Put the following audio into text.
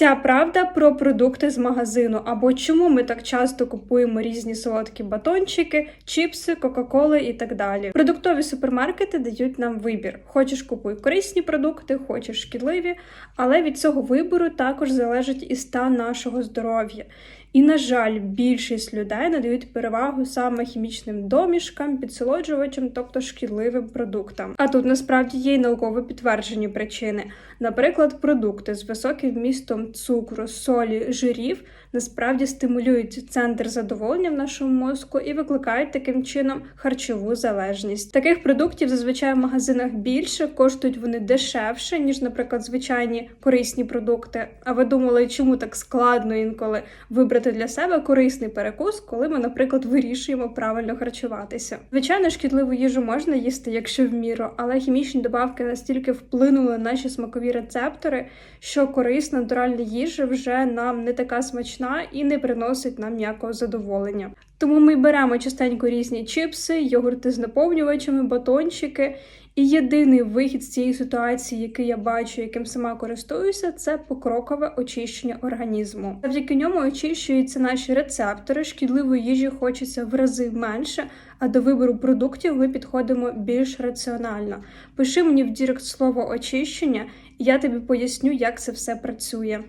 Вся правда про продукти з магазину або чому ми так часто купуємо різні солодкі батончики, чіпси, кока-коли і так далі. Продуктові супермаркети дають нам вибір: хочеш купуй корисні продукти, хочеш шкідливі, але від цього вибору також залежить і стан нашого здоров'я. І, на жаль, більшість людей надають перевагу саме хімічним домішкам, підсолоджувачам, тобто шкідливим продуктам. А тут насправді є й науково підтверджені причини. Наприклад, продукти з високим вмістом цукру, солі, жирів насправді стимулюють центр задоволення в нашому мозку і викликають таким чином харчову залежність. Таких продуктів зазвичай в магазинах більше, коштують вони дешевше, ніж, наприклад, звичайні корисні продукти. А ви думали, чому так складно інколи вибрати для себе корисний перекус, коли ми, наприклад, вирішуємо правильно харчуватися? Звичайно, шкідливу їжу можна їсти, якщо в міру, але хімічні добавки настільки вплинули на наші смакові рецептори, що корисна натуральна їжа вже нам не така смачна і не приносить нам ніякого задоволення. Тому ми беремо частенько різні чипси, йогурти з наповнювачами, батончики. І єдиний вихід з цієї ситуації, який я бачу, яким сама користуюся, це покрокове очищення організму. Завдяки ньому очищуються наші рецептори, шкідливої їжі хочеться в рази менше, а до вибору продуктів ми підходимо більш раціонально. Пиши мені в дірект слово очищення, і я тобі поясню, як це все працює.